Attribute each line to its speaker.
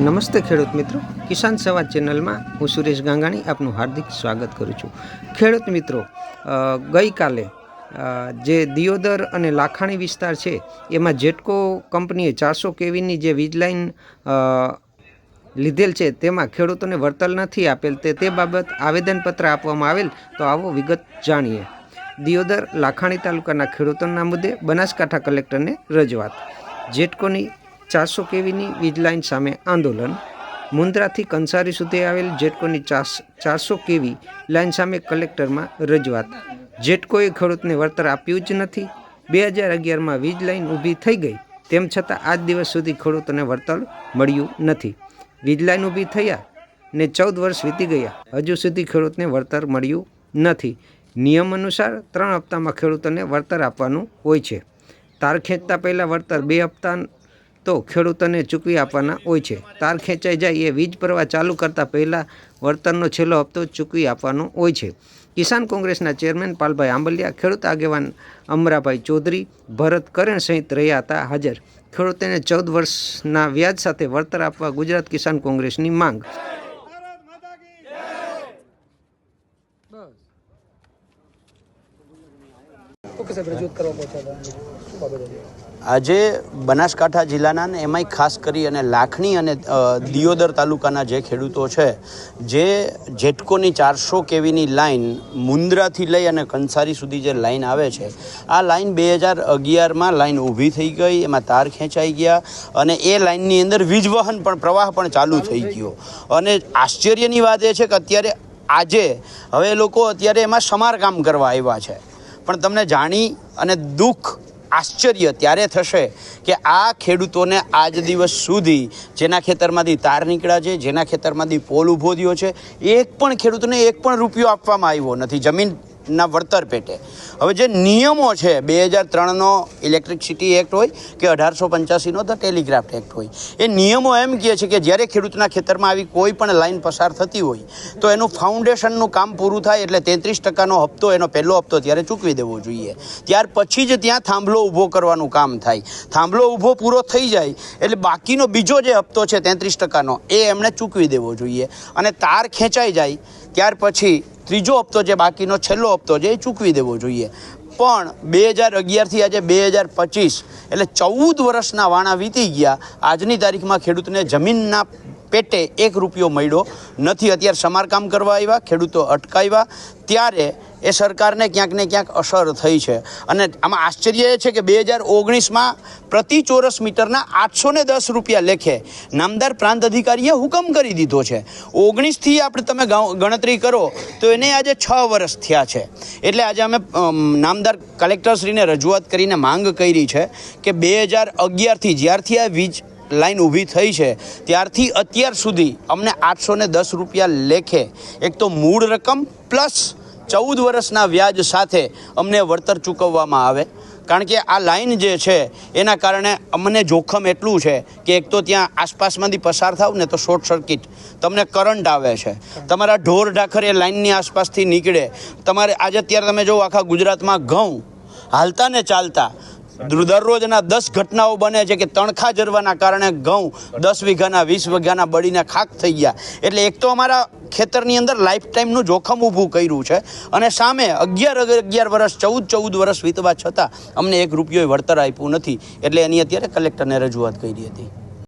Speaker 1: નમસ્તે ખેડૂત મિત્રો. કિસાન સંવાદ ચેનલમાં હું સુરેશ ગાંગાણી આપનું હાર્દિક સ્વાગત કરું છું. ખેડૂત મિત્રો ગઈકાલે જે દિયોદર અને લાખાણી વિસ્તાર છે, એમાં જેટકો કંપનીએ ચારસો કેવીની જે વીજ લીધેલ છે, તેમાં ખેડૂતોને વળતર નથી આપેલ, તે તે બાબત આવેદનપત્ર આપવામાં આવેલ, તો આવો વિગત જાણીએ. દિયોદર લાખાણી તાલુકાના ખેડૂતોના મુદ્દે બનાસકાંઠા કલેક્ટરને રજૂઆત. જેટકોની ચારસો કેવીની વીજ લાઇન સામે આંદોલન. મુન્દ્રાથી કંસારી સુધી આવેલ જેટકોની ચારસો કેવી લાઇન સામે કલેક્ટરમાં રજૂઆત. જેટકોએ ખેડૂતને વળતર આપ્યું જ નથી. બે હજાર અગિયારમાં વીજ લાઇન ઊભી થઈ ગઈ, તેમ છતાં આજ દિવસ સુધી ખેડૂતોને વળતર મળ્યું નથી. વીજ લાઇન ઊભી થયા ને ચૌદ વર્ષ વીતી ગયા. હજુ સુધી ખેડૂતને વળતર મળ્યું નથી. નિયમ અનુસાર ત્રણ હપ્તામાં ખેડૂતોને વળતર આપવાનું હોય છે. તાર ખેંચતા પહેલાં વળતર બે હપ્તા તો ખેડૂતોને ચૂકવી આપવાના હોય છે. તાર ખેંચાઈ જાય એ વીજ પ્રવાહ ચાલુ કરતાં પહેલાં વળતરનો છેલ્લો હપ્તો ચૂકવી આપવાનો હોય છે. કિસાન કોંગ્રેસના ચેરમેન પાલભાઈ આંબલિયા, ખેડૂત આગેવાન અમરાભાઈ ચૌધરી, ભરત કરણ સહિત રહ્યા હતા હાજર. ખેડૂતોને ચૌદ વર્ષના વ્યાજ સાથે વળતર આપવા ગુજરાત કિસાન કોંગ્રેસની માંગ
Speaker 2: ઓકે સાહેબ રજૂઆત કરવા પહોંચ્યા હતા શું બાબત હતી
Speaker 3: આજે બનાસકાંઠા જિલ્લાના ને એમાંય ખાસ કરી અને લાખણી અને દિયોદર તાલુકાના જે ખેડૂતો છે, જે જેટકોની ચારસો કેવીની લાઈન મુન્દ્રાથી લઈ અને કંસારી સુધી જે લાઈન આવે છે, આ લાઇન બે હજાર અગિયારમાં લાઈન ઊભી થઈ ગઈ, એમાં તાર ખેંચાઈ ગયા અને એ લાઇનની અંદર વીજવહન પણ, પ્રવાહ પણ ચાલુ થઈ ગયો. અને આશ્ચર્યની વાત એ છે કે અત્યારે આજે હવે લોકો અત્યારે એમાં સમારકામ કરવા આવ્યા છે. પણ તમને જાણી અને દુઃખ, આશ્ચર્ય ત્યારે થશે કે આ ખેડૂતોને આજ દિવસ સુધી જેના ખેતરમાંથી તાર નીકળ્યા છે, જેના ખેતરમાંથી પોલ ઊભો થયો છે, એક પણ ખેડૂતને એક પણ રૂપિયો આપવામાં આવ્યો નથી. જમીનના વળતર પેટે. હવે જે નિયમો છે, બે હજાર ત્રણનો ઇલેક્ટ્રિસિટી એક્ટ હોય કે અઢારસો પંચ્યાસીનો ધ ટેલિગ્રાફ્ટ એક્ટ હોય. એ નિયમો એમ કહે છે કે જ્યારે ખેડૂતના ખેતરમાં આવી કોઈ પણ લાઈન પસાર થતી હોય, તો એનું ફાઉન્ડેશનનું કામ પૂરું થાય એટલે તેત્રીસ ટકાનો હપ્તો, એનો પહેલો હપ્તો ત્યારે ચૂકવી દેવો જોઈએ. ત્યાર પછી જ ત્યાં થાંભલો ઊભો કરવાનું કામ થાય. થાંભલો ઊભો પૂરો થઈ જાય એટલે બાકીનો બીજો જે હપ્તો છે તેત્રીસ ટકાનો, એ એમણે ચૂકવી દેવો જોઈએ. અને તાર ખેંચાઈ જાય, ત્યાર પછી ત્રીજો હપ્તો જે બાકીનો, છેલ્લો હપ્તો છે, એ ચૂકવી દેવો જોઈએ. પણ બે હજાર અગિયારથી આજે બે હજાર પચીસ, એટલે ચૌદ વર્ષના વાણા વીતી ગયા. આજની તારીખમાં ખેડૂતને જમીનના પેટે એક રૂપિયો મળ્યો નથી. અત્યારે સમારકામ કરવા આવ્યા, ખેડૂતો અટકાવ્યા. ત્યારે એ સરકારને ક્યાંક ને ક્યાંક અસર થઈ છે. અને આમાં આશ્ચર્ય એ છે કે બે હજાર ઓગણીસમાં પ્રતિ ચોરસ મીટરના આઠસો ને દસ રૂપિયા લેખે નામદાર પ્રાંત અધિકારીએ હુકમ કરી દીધો છે. ઓગણીસથી આપણે તમે ગણ- ગણતરી કરો તો એને આજે છ વર્ષ થયા છે. એટલે આજે અમે નામદાર કલેક્ટરશ્રીને રજૂઆત કરીને માંગ કરી છે કે બે હજાર અગિયારથી જ્યારથી આ વીજ લાઈન ઊભી થઈ છે, ત્યારથી અત્યાર સુધી અમને આઠસો દસ રૂપિયા લેખે એક તો મૂળ રકમ પ્લસ ચૌદ વર્ષના વ્યાજ સાથે અમને વળતર ચૂકવવામાં આવે. કારણ કે આ લાઈન જે છે, એના કારણે અમને જોખમ એટલું છે કે એક તો ત્યાં આસપાસમાંથી પસાર થાવ ને તો શોર્ટ સર્કિટ. તમને કરંટ આવે છે. તમારા ઢોર ઢાખર એ લાઈનની આસપાસથી નીકળે. તમારે આજે અત્યારે તમે જો આખા ગુજરાતમાં ઘઉં હાલતા ને ચાલતા દરરોજના દસ ઘટનાઓ બને છે કે તણખા જરવાના કારણે ઘઉં દસ વીઘાના, વીસ વીઘાના બળીને ખાક થઈ ગયા. એટલે એક તો અમારા ખેતરની અંદર લાઈફ ટાઈમનું જોખમ ઊભું કર્યું છે અને સામે અગિયાર અગિયાર વર્ષ ચૌદ ચૌદ વર્ષ વીતવા છતાં અમને એક રૂપિયો વળતર આપ્યું નથી. એટલે એની અત્યારે કલેક્ટરને રજૂઆત કરી હતી.